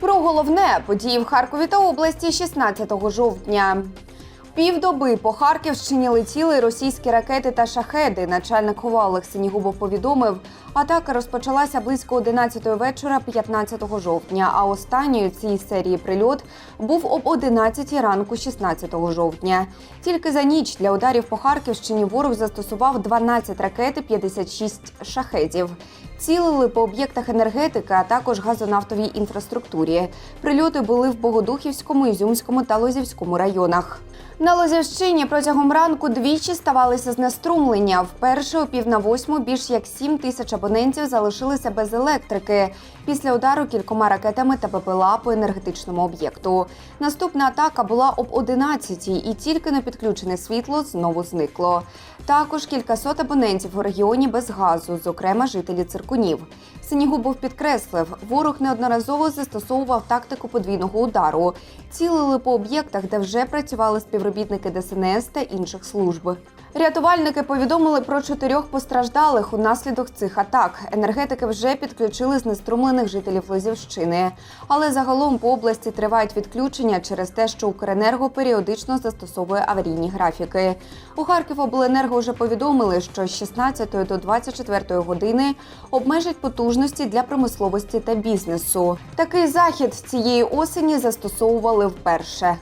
Про головне події в Харкові та області 16 жовтня. Півдоби по Харківщині летіли російські ракети та шахеди. Начальник ОВА Олег Синігубов повідомив, атака розпочалася близько 11 вечора 15 жовтня. А останньою цієї серії прильот був об 11 ранку 16 жовтня. Тільки за ніч для ударів по Харківщині ворог застосував 12 ракет і 56 шахедів. Цілили по об'єктах енергетики, а також газонафтовій інфраструктурі. Прильоти були в Богодухівському, Ізюмському та Лозівському районах. На Лозівщині протягом ранку двічі ставалися знеструмлення. Вперше о пів на восьму більш як 7 тисяч абонентів залишилися без електрики після удару кількома ракетами та БПЛА по енергетичному об'єкту. Наступна атака була об 11 і тільки на підключене світло знову зникло. Також кількасот абонентів у регіоні без газу, зокрема жителі циркунів. Синігубов підкреслив, ворог неодноразово застосовував тактику подвійного удару. Цілили по об'єктах, де вже працювали співробітники ДСНС та інших служб. Рятувальники повідомили про чотирьох постраждалих унаслідок цих атак. Енергетики вже підключили знеструмлених жителів Лозівщини. Але загалом по області тривають відключення через те, що Укренерго періодично застосовує аварійні графіки. У Харківобленерго вже повідомили, що з 16 до 24 години обмежать потужності для промисловості та бізнесу. Такий захід цієї осені застосовували вперше.